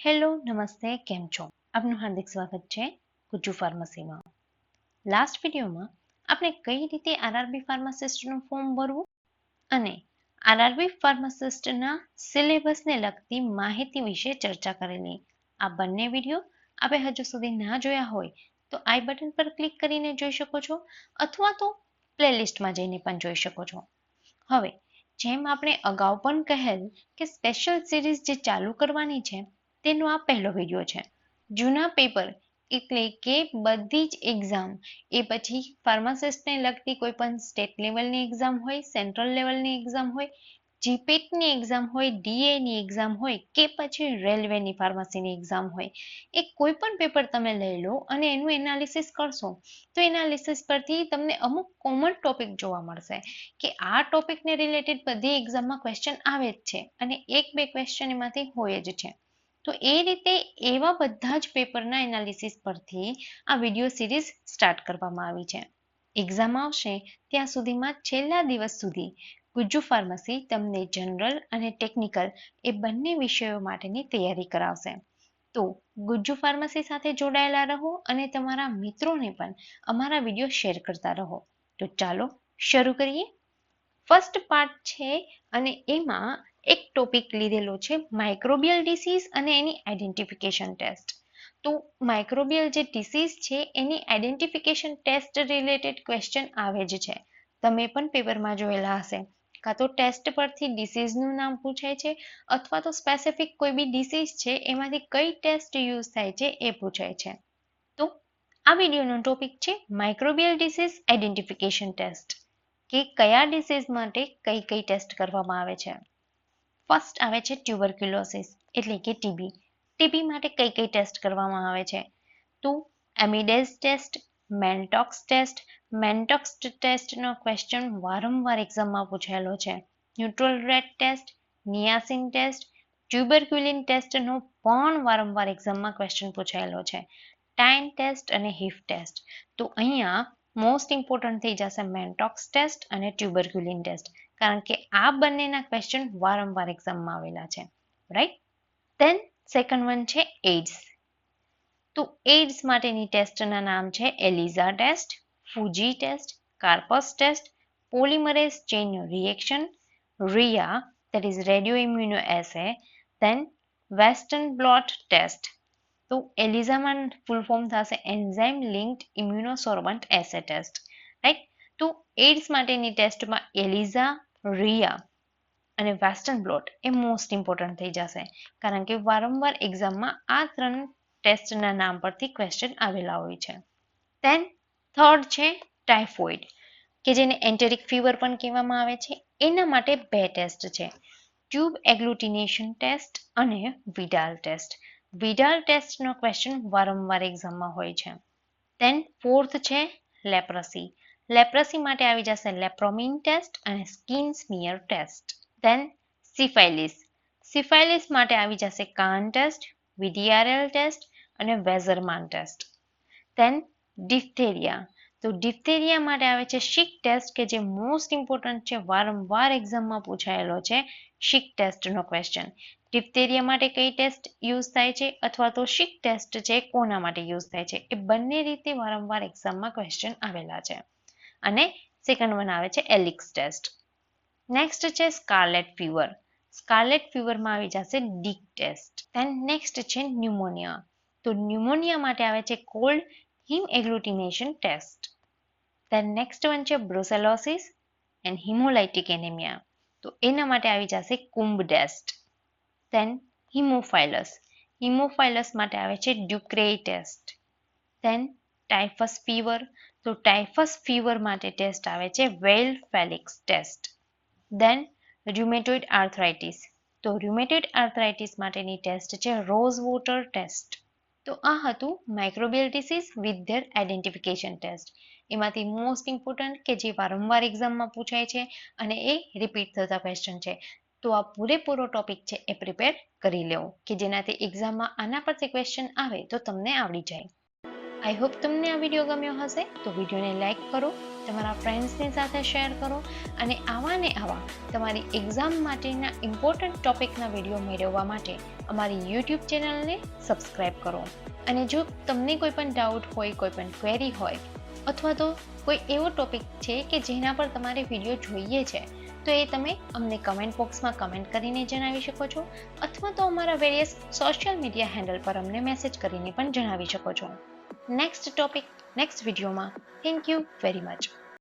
નમસ્તે, કેમ છો? આપનું હાર્દિક સ્વાગત છે ગુજુ ફાર્મસીમાં. લાસ્ટ વિડીયોમાં આપણે કઈ રીતે આરઆરબી ફાર્માસિસ્ટનું ફોર્મ ભરવું અને આરઆરબી ફાર્માસિસ્ટના સિલેબસને લગતી માહિતી વિશે ચર્ચા કરેલી. આ બંને વીડિયો આપણે હજુ સુધી ના જોયા હોય તો આઈ બટન પર ક્લિક કરીને જોઈ શકો છો અથવા તો પ્લેલિસ્ટમાં જઈને પણ જોઈ શકો છો. હવે, જેમ આપણે અગાઉ પણ કહેલ કે સ્પેશિયલ સિરીઝ જે ચાલુ કરવાની છે તેનો આ પહેલો વીડિયો છે. જૂના પેપર એટલે કે બધી જ એક્ઝામ એ પછી ફાર્માસિસ્ટને લગતી કોઈ પણ સ્ટેટ લેવલની એક્ઝામ હોય સેન્ટ્રલ લેવલની એક્ઝામ હોય જીપેટની એક્ઝામ હોય ડીએની એક્ઝામ હોય કે પછી રેલવેની ફાર્મસીની એક્ઝામ હોય. એ કોઈ પણ પેપર તમે લઈ લો અને એનું એનાલિસિસ કરશો, તો એનાલિસિસ પરથી તમને અમુક કોમન ટોપિક જોવા મળશે કે આ ટોપિકને રિલેટેડ બધી એક્ઝામમાં ક્વેશ્ચન આવે જ છે અને એક બે ક્વેશ્ચન એમાંથી હોય જ છે. તો એ રીતે એવા બધા જ પેપરના એનાલિસિસ પરથી આ વીડિયો સિરીઝ સ્ટાર્ટ કરવામાં આવી છે. એક્ઝામ આવશે ત્યાં સુધીમાં છેલ્લા દિવસ સુધી ગુજ્જુ ફાર્મસી તમને જનરલ અને ટેકનિકલ એ બંને વિષયો માટેની તૈયારી કરાવશે. તો ગુજ્જુ ફાર્મસી સાથે જોડાયેલા રહો અને તમારા મિત્રોને પણ અમારા વીડિયો શેર કરતા રહો. તો ચાલો શરૂ કરીએ. ફર્સ્ટ પાર્ટ છે અને એમાં એક ટોપિક લીધેલો છે માઇક્રોબિયલ ડિસીઝ અને એની આઈડેન્ટિફિકેશન ટેસ્ટ તો માઇક્રોબિયલ જે ડિસીઝ છે, એની આઈડેન્ટિફિકેશન ટેસ્ટ રિલેટેડ ક્વેશ્ચન આવે જ છે. તમે પણ પેપરમાં જોયેલા હશે. કાં તો ટેસ્ટ પરથી ડિસીઝનું નામ પૂછાય છે, અથવા તો સ્પેસિફિક કોઈ બી ડિસીઝ છે, એમાંથી કઈ ટેસ્ટ યુઝ થાય છે, એ પૂછાય છે. તો આ વિડીયોનો ટોપિક છે માઇક્રોબિયલ ડિસીઝ આઈડેન્ટિફિકેશન ટેસ્ટ કે કયા ડિસીઝ માટે કઈ કઈ ટેસ્ટ કરવામાં આવે છે. ફર્સ્ટ આવે છે ટ્યુબરક્યુલોસિસ એટલે કે ટીબી ટીબી માટે કઈ કઈ ટેસ્ટ કરવામાં આવે છે? તો amidase test Mantoux test Mantoux ટેસ્ટનો ક્વેશ્ચન વારંવાર એક્ઝામમાં પૂછાયેલો છે. Neutral red test niacin test tuberculin ટેસ્ટનો પણ વારંવાર એક્ઝામમાં ક્વેશ્ચન પૂછાયેલો છે. ટાઈમ ટેસ્ટ અને હિફ ટેસ્ટ તો અહીંયા મોસ્ટ ઇમ્પોર્ટન્ટ થઈ જશે મેન્ટોક્સ ટેસ્ટ અને ટ્યુબરક્યુલિન ટેસ્ટ કારણ કે આ બંનેના ક્વેશ્ચન વારંવાર એક્ઝામમાં આવેલા છે. રાઈટ દેન સેકન્ડ વન છે એઇડ્સ તો એઇડ્સ માટેની ટેસ્ટના નામ છે ELISA test Fuji test carpus test polymerase chain reaction RIA that is radio immunoassay then western blot test. તો એલિઝામાં ફૂલ ફોર્મ થશે enzyme linked immunosorbent assay test right તો એડ્સ માટેની ટેસ્ટમાં એલિઝા રિયા અને વેસ્ટર્ન બ્લોટ એ most important થઈ જશે. કારણ કે વારંવાર એક્ઝામમાં આ ત્રણ ટેસ્ટના નામ પરથી ક્વેશ્ચન આવેલા હોય છે. તેન થર્ડ છે ટાઇફોઇડ કે જેને એન્ટેરિક ફીવર પણ કહેવામાં આવે છે. એના માટે બે ટેસ્ટ છે. ટ્યુબ એગ્લુટિનેશન ટેસ્ટ અને વિડાલ ટેસ્ટ વિડાલ ટેસ્ટનો ક્વેશ્ચન વારંવાર એક્ઝામમાં હોય છે. તેન ફોર્થ છે લેપ્રસી લેપ્રસી માટે આવી જશે લેપ્રોમિન ટેસ્ટ અને skin smear test then syphilis syphilis માટે આવી જશે કાન ટેસ્ટ વિડીઆરએલ ટેસ્ટ અને વેઝરમાન ટેસ્ટ ધેન ડિફ્થેરિયા તો ડિફ્થેરિયા માટે આવે છે શીક ટેસ્ટ કે જે મોસ્ટ ઇમ્પોર્ટન્ટ છે, વારંવાર એક્ઝામમાં પૂછાયેલો છે શીક ટેસ્ટનો ક્વેશ્ચન ડિફ્થેરિયા માટે કઈ ટેસ્ટ યુઝ થાય છે અથવા તો શીક ટેસ્ટ છે કોના માટે યુઝ થાય છે? એ બંને રીતે વારંવાર એક્ઝામમાં ક્વેશ્ચન આવેલા છે. અને સેકન્ડ આવે છે એલિક્સ ટેસ્ટ નેક્સ્ટ છે સ્કાર્લેટ ફીવર સ્કાર્લેટ ફીવરમાં આવી જશે ડીક ટેસ્ટ એન્ડ નેક્સ્ટ છે ન્યુમોનિયા તો ન્યુમોનિયા માટે આવે છે cold haem agglutination test then next one છે બ્રોસેલોસિસ એન્ડ હિમોલાઇટિક એનેમિયા તો એના માટે આવી જશે કુંભ ટેસ્ટ દેન હિમોફાઇલસ હિમોફાઇલસ માટે આવે છે ducreyi test then typhus fever તો ટાઇફસ ફીવર માટે ટેસ્ટ આવે છે Weil Felix test then rheumatoid arthritis તો ર્યુમેટોઇડ આર્થરાઇટિસ માટેની ટેસ્ટ છે રોઝ વોટર ટેસ્ટ તો આ હતું microbial disease with their identification test એમાંથી મોસ્ટ ઇમ્પોર્ટન્ટ કે જે વારંવાર એક્ઝામમાં પૂછાય છે અને એ રિપીટ થતા ક્વેશ્ચન છે. તો આ પૂરેપૂરો ટોપિક છે, એ પ્રિપેર કરી લેવો. કે જેનાથી એક્ઝામમાં આના પરથી ક્વેશ્ચન આવે તો તમને આવડી જાય. આઈ હોપ તમને આ વીડિયો ગમ્યો હશે. તો વિડીયોને લાઇક કરો, તમારા ફ્રેન્ડ્સની સાથે શેર કરો અને આવા ને આવા તમારી એક્ઝામ માટેના ઇમ્પોર્ટન્ટ ટોપિકના વીડિયો મેળવવા માટે અમારી યુટ્યુબ ચેનલને સબસ્ક્રાઈબ કરો. અને જો તમને કોઈ પણ ડાઉટ હોય, કોઈ પણ ક્વેરી હોય, અથવા તો કોઈ એવો ટોપિક છે કે જેના પર તમારે વીડિયો જોઈએ છે, તો એ તમે અમને કમેન્ટ બોક્સમાં કમેન્ટ કરીને જણાવી શકો છો, અથવા તો અમારા વેરિયસ સોશિયલ મીડિયા હેન્ડલ પર અમને મેસેજ કરીને પણ જણાવી શકો છો. નેક્સ્ટ ટોપિક નેક્સ્ટ વિડીયોમાં થેન્ક યુ વેરી મચ